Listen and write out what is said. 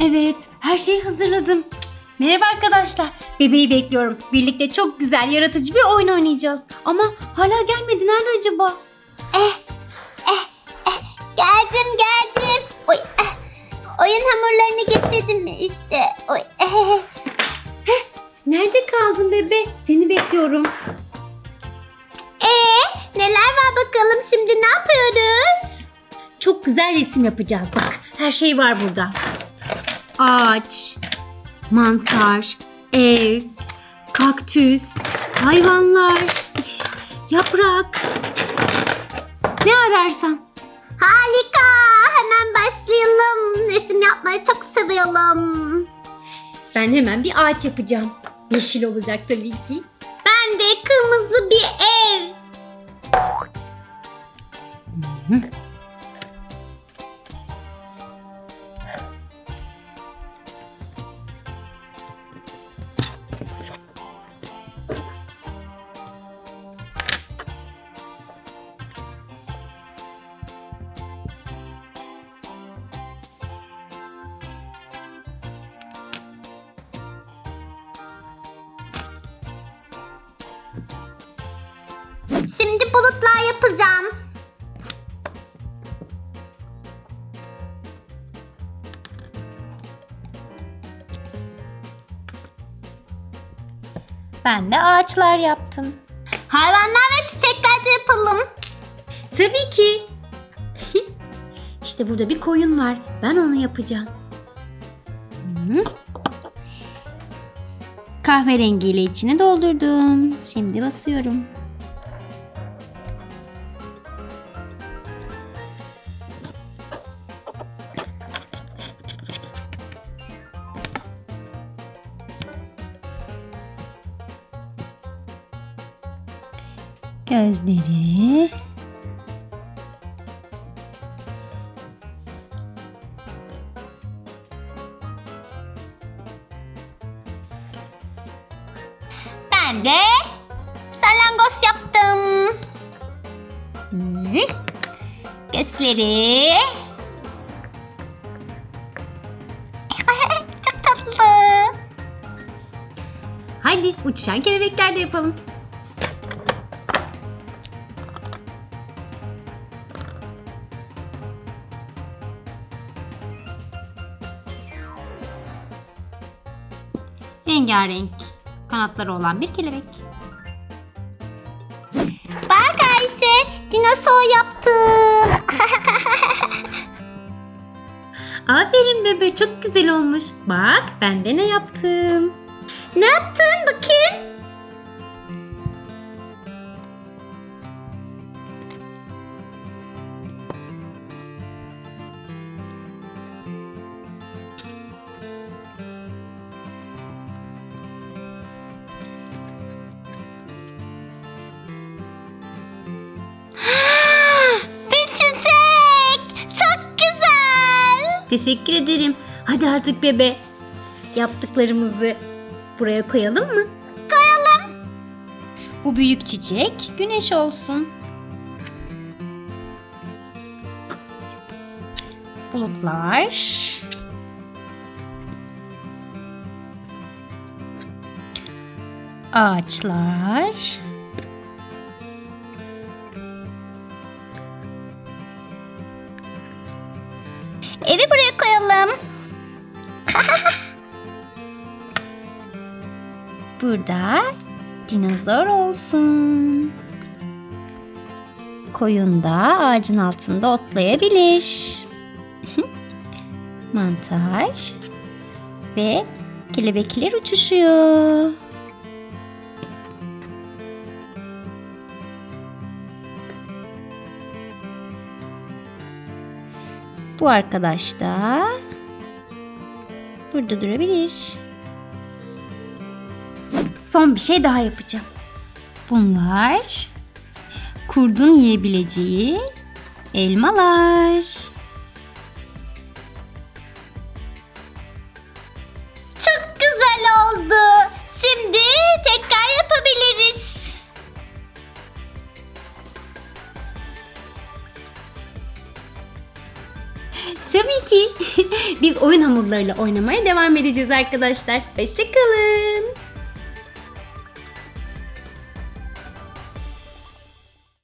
Evet, her şeyi hazırladım. Merhaba arkadaşlar. Bebeği bekliyorum. Birlikte çok güzel, yaratıcı bir oyun oynayacağız. Ama hala gelmedi. Nerede acaba? Geldim geldim. Oy, eh. Oyun hamurlarını getirdim işte. Oy, eh. Nerede kaldın bebe? Seni bekliyorum. Ee, neler var bakalım şimdi ne yapıyoruz? Çok güzel resim yapacağız. Bak, her şey var burada. Ağaç, mantar, ev, kaktüs, hayvanlar, yaprak. Ne ararsan. Harika. Hemen başlayalım. Resim yapmayı çok seviyorum. Ben hemen bir ağaç yapacağım. Yeşil olacak tabii ki. Ben de kırmızı bir ev. Ben de ağaçlar yaptım. Hayvanlar ve çiçekler de yapalım. Tabii ki. işte burada bir koyun var. Ben onu yapacağım. Hı. Kahverengiyle içini doldurdum. Şimdi basıyorum. Gözleri. Ben de salyangoz yaptım. Gözleri. Çok tatlı. Hadi uçuşan kelebekler de yapalım. Rengarenk kanatları olan bir kelebek. Bak Ayşe, dinozor yaptım. Aferin bebe çok güzel olmuş. Bak ben de ne yaptım. ne yaptın bakayım? Teşekkür ederim. Hadi artık bebe. Yaptıklarımızı buraya koyalım mı? Koyalım. Bu büyük çiçek güneş olsun. Bulutlar. Ağaçlar. Evi buraya koyalım. Burada dinozor olsun. Koyun da ağacın altında otlayabilir. Mantar ve kelebekler uçuşuyor. Bu arkadaş da burada durabilir. Son bir şey daha yapacağım. Bunlar kurdun yiyebileceği elmalar. Biz oyun hamurlarıyla oynamaya devam edeceğiz arkadaşlar. Hoşçakalın.